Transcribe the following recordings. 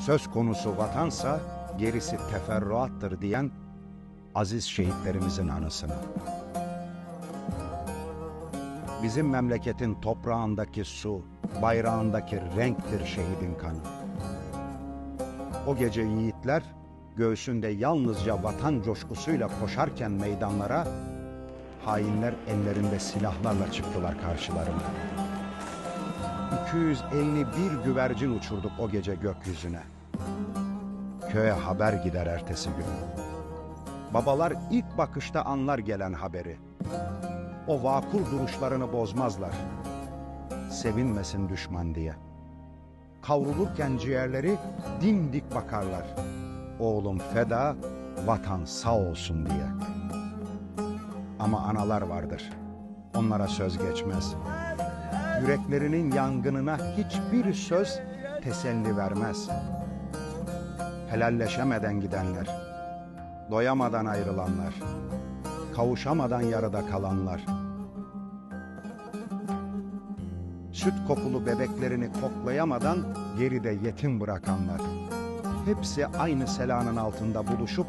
Söz konusu vatansa gerisi teferruattır diyen aziz şehitlerimizin anısına. Bizim memleketin toprağındaki su, bayrağındaki renktir şehidin kanı. O gece yiğitler göğsünde yalnızca vatan coşkusuyla koşarken meydanlara hainler ellerinde silahlarla çıktılar karşılarına. 251 güvercin uçurduk o gece gökyüzüne. Köye haber gider ertesi gün. Babalar ilk bakışta anlar gelen haberi. O vakur duruşlarını bozmazlar. Sevinmesin düşman diye. Kavrulurken ciğerleri dimdik bakarlar. Oğlum feda, vatan sağ olsun diye. Ama analar vardır. Onlara söz geçmez. Yüreklerinin yangınına hiçbir söz teselli vermez. Helalleşemeden gidenler, doyamadan ayrılanlar, kavuşamadan yarıda kalanlar, süt kokulu bebeklerini koklayamadan geride yetim bırakanlar, hepsi aynı selanın altında buluşup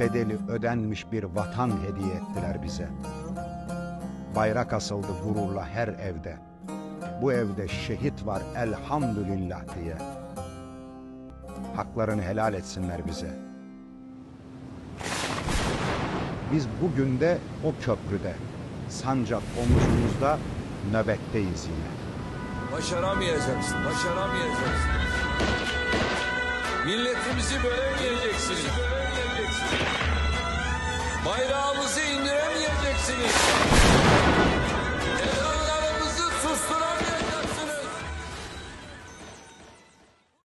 bedeli ödenmiş bir vatan hediye ettiler bize. Bayrak asıldı gururla her evde. Bu evde şehit var elhamdülillah diye. Haklarını helal etsinler bize. Biz bugün de o köprüde, sancak omuzumuzda nöbetteyiz yine. Başaramayacaksın, başaramayacaksın. Milletimizi bölemeyeceksiniz. Bayrağımızı indiremeyeceksiniz.